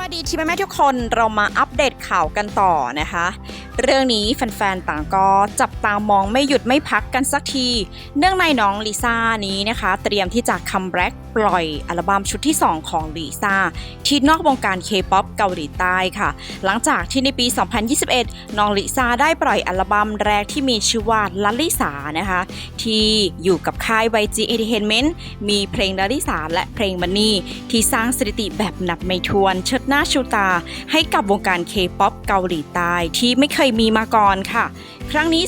วัสดีทีมแม่ทุกคนเรามาอัปเดตข่าวกันต่อนะคะ เรื่องนี้แฟนๆ ต่างก็จับตามองไม่หยุดไม่พักกันสักที เนื่องในน้องลิซ่านี้นะคะ เตรียมที่จะคัมแบ็กปล่อยอัลบั้มชุดที่ 2 ของลิซ่าที่นอกวงการเคป๊อปเกาหลีใต้ค่ะ หลังจากที่ในปี 2021 น้องลิซ่าได้ปล่อยอัลบั้มแรกที่มีชื่อว่าลัลิสานะคะ ที่อยู่กับค่าย YG Entertainment มีเพลงลัลิสาและเพลงมันนี่ที่สร้างสถิติแบบนับไม่ถ้วนเชิดหน้าชูตา ให้กับวงการเคป๊อปเกาหลีใต้ที่ไม่เคยยมีมาก่อนค่ะ ครั้งนี้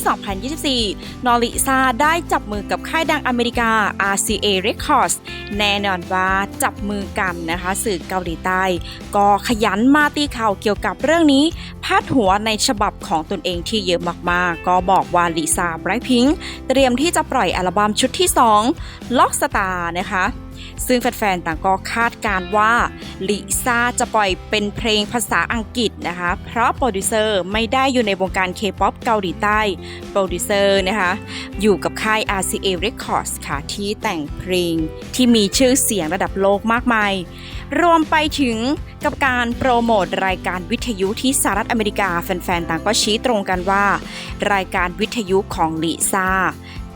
2024 นอริซาได้จับมือกับค่ายดังอเมริกา RCA Records แน่นอนว่าจับมือกันนะคะ สื่อเกาหลีใต้ ก็ขยันมาตีข่าวเกี่ยวกับเรื่องนี้ พาดหัวในฉบับของตนเองที่เยอะมากๆ ก็บอกว่าลิซาไบรท์พิงเตรียมที่จะปล่อยอัลบั้มชุดที่ 2 ล็อกสตาร์นะคะ ซึ่งแฟนๆ ต่างก็คาดการ์ว่าลิซ่าจะปล่อยเป็นเพลงภาษาอังกฤษนะคะ เพราะโปรดิวเซอร์ไม่ได้อยู่ในวงการเคป๊อปเกาหลีใต้ โปรดิวเซอร์นะคะ อยู่กับค่าย RCA Records ค่ะ ที่แต่งเพลงที่มีชื่อเสียงระดับโลกมากมาย รวมไปถึงกับการโปรโมทรายการวิทยุที่สหรัฐอเมริกา แฟนๆ ต่างก็ชี้ตรงกันว่า รายการวิทยุของลิซ่า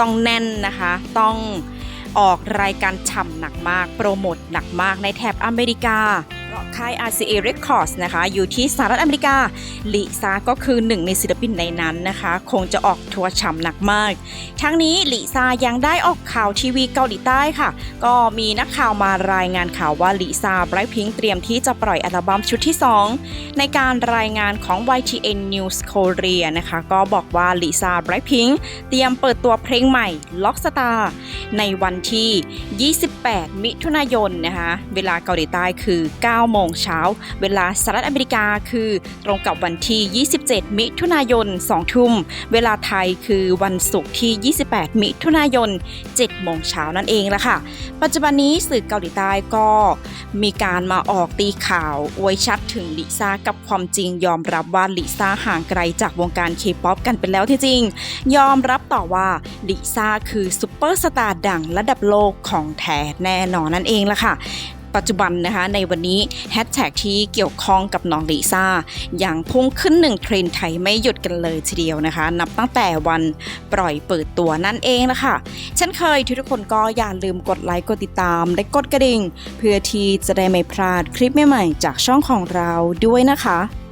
ต้องแน่นนะคะ ต้อง ออกรายการฉ่ำหนักมาก โปรโมทหนักมากในแถบอเมริกา ค่าย RCA Records นะคะ อยู่ที่สหรัฐอเมริกาลิซ่าก็คือหนึ่งในศิลปินในนั้นนะคะ คงจะออกทัวร์ฉ่ำหนักมาก ทั้งนี้ลิซ่ายังได้ออกข่าวทีวีเกาหลีใต้ค่ะ ก็มีนักข่าวมารายงานข่าวว่าลิซ่าไบรท์พิงเตรียมที่จะปล่อยอัลบั้มชุดที่ 2 ในการรายงานของ YTN News Korea นะคะ ก็บอกว่าลิซ่าไบรท์พิงเตรียมเปิดตัวเพลงใหม่ Lock Star ในวันที่ 28 มิถุนายนนะคะ เวลาเกาหลีใต้คือ 9โมงเช้า เวลาสหรัฐอเมริกาคือตรงกับวันที่ 27 มิถุนายน 2 ทุ่ม เวลาไทยคือวันศุกร์ที่ 28 มิถุนายน 7 โมงเช้านั่นเองละค่ะ ปัจจุบันนี้สื่อเกาหลีใต้ก็มีการมาออกตีข่าวอวยชัดถึงลิซ่ากับความจริงยอมรับว่าลิซ่าห่างไกลจากวงการเคป๊อปกันไปแล้วที่จริง ยอมรับต่อว่าลิซ่าคือซุปเปอร์สตาร์ดังระดับโลกของแท้แน่นอนนั่นเองละค่ะ ปัจจุบันนะคะในวันนี้แฮชแท็กที่เกี่ยวข้องกับน้องลิซ่าอย่างพุ่งขึ้นหนึ่งเทรนด์ไทยไม่หยุดกันเลยทีเดียวนะคะ นับตั้งแต่วันปล่อยเปิดตัวนั่นเองนะคะเช่นเคยทุกคนก็อย่าลืมกดไลค์กดติดตาม และกดกระดิ่ง เพื่อที่จะได้ไม่พลาดคลิปใหม่ๆจากช่องของเราด้วยนะคะ